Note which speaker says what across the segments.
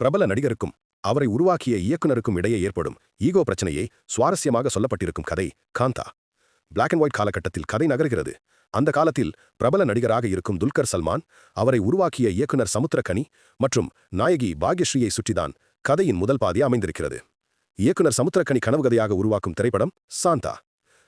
Speaker 1: பிரபல நடிகருக்கும் அவரை உருவாக்கிய இயக்குனருக்கும் இடையே ஏற்படும் ஈகோ பிரச்சனையை சுவாரஸ்யமாக சொல்லப்பட்டிருக்கும் கதை காந்தா. பிளாக் அண்ட் ஒயிட் காலகட்டத்தில் கதை நகர்கிறது. அந்த காலத்தில் பிரபல நடிகராக இருக்கும் துல்கர் சல்மான் அவரை உருவாக்கிய இயக்குனர் சமுத்திரக்கனி மற்றும் நாயகி பாக்யஸ்ரீயை சுற்றிதான் கதையின் முதல் பாதி அமைந்திருக்கிறது. இயக்குனர் சமுத்திரக்கனி கனவுகதையாக உருவாக்கும் திரைப்படம் சாந்தா.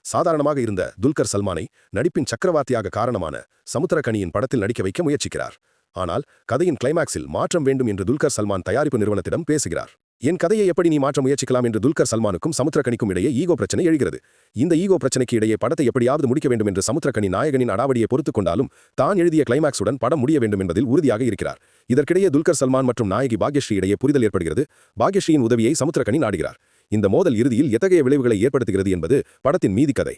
Speaker 1: சாதாரணமாக இருந்த துல்கர் சல்மானை நடிப்பின் சக்கரவார்த்தியாக காரணமான சமுத்திரக்கனியின் படத்தில் நடிக்க வைக்க முயற்சிக்கிறார். ஆனால் கதையின் கிளைமாக்ஸில் மாற்றம் வேண்டும் என்று துல்கர் சல்மான் தயாரிப்பு நிறுவனத்திடம் பேசுகிறார். என் கதையை எப்படி நீ மாற்ற முயற்சிக்கலாம்? என்று துல்கர் சல்மானுக்கும் சமுத்திரக்கணிக்கும் இடையே ஈகோ பிரச்சனை எழுகிறது. இந்த ஈகோ பிரச்சனைக்கு இடையே படத்தை எப்படியாவது முடிக்க வேண்டும் என்று சமுத்திரக்கணி நாயகனின் அடாவடியை பொறுத்துக் கொண்டாலும் தான் எழுதிய கிளைமாக்ஸுடன் படம் முடிய வேண்டும் என்பதில் உறுதியாக இருக்கிறார். இதற்கிடையே துல்கர் சல்மான் மற்றும் நாயகி பாக்யஸ்ரீ இடையே புரிதல் ஏற்படுகிறது. பாக்யஸ்ரீயின் உதவியை சமுத்திரக்கணி நாடுகிறார். இந்த மோதல் இறுதியில் எத்தகைய விளைவுகளை ஏற்படுத்துகிறது என்பது படத்தின் மீதி கதை.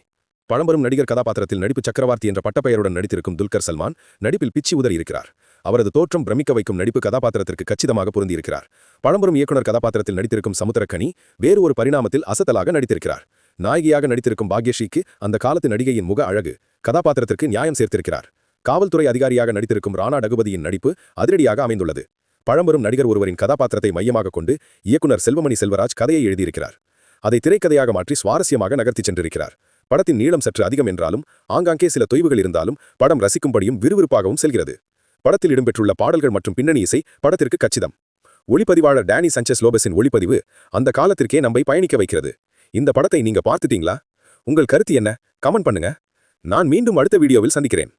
Speaker 1: பழம்பெரும் நடிகர் கதாபாத்திரத்தில் நடிப்பு சக்கரவர்த்தி என்ற பட்டப்பெயருடன் நடித்திருக்கும் துல்கர் சல்மான் நடிப்பில் பிச்சி உதறி இருக்கிறார் அவரது தோற்றம் பிரமிக்க வைக்கும் நடிப்பு கதாபாத்திரத்திற்கு கச்சிதமாக பொருந்தியிருக்கிறார். பழம்பெரும் இயக்குனர் கதாபாத்திரத்தில் நடித்திருக்கும் சமுத்திரக்கனி வேறு ஒரு பரிணாமத்தில் அசத்தலாக நடித்திருக்கிறார். நாயகியாக நடித்திருக்கும் பாக்யஸ்ரீக்கு அந்த காலத்து நடிகையின் முக அழகு கதாபாத்திரத்திற்கு நியாயம் சேர்த்திருக்கிறார். காவல்துறை அதிகாரியாக நடித்திருக்கும் ராணா டகுபதியின் நடிப்பு அதிரடியாக அமைந்துள்ளது. பழம்பெரும் நடிகர் ஒருவரின் கதாபாத்திரத்தை மையமாக கொண்டு இயக்குனர் செல்வமணி செல்வராஜ் கதையை எழுதியிருக்கிறார். அதை திரைக்கதையாக மாற்றி சுவாரஸ்யமாக நகர்த்தி சென்றிருக்கிறார். படத்தின் நீளம் சற்று அதிகம் என்றாலும் ஆங்காங்கே சில தொய்வுகள் இருந்தாலும் படம் ரசிக்கும்படியும் விறுவிறுப்பாகவும் செல்கிறது. படத்தில் இடம்பெற்றுள்ள பாடல்கள் மற்றும் பின்னணி இசை படத்திற்கு கச்சிதம். ஒளிப்பதிவாளர் டேனி சஞ்சஸ் லோபஸின் ஒளிப்பதிவு அந்த காலத்திற்கே நம்பை பயணிக்க வைக்கிறது. இந்த படத்தை நீங்க பார்த்துட்டீங்களா? உங்கள் கருத்து என்ன? கமெண்ட் பண்ணுங்க. நான் மீண்டும் அடுத்த வீடியோவில் சந்திக்கிறேன்.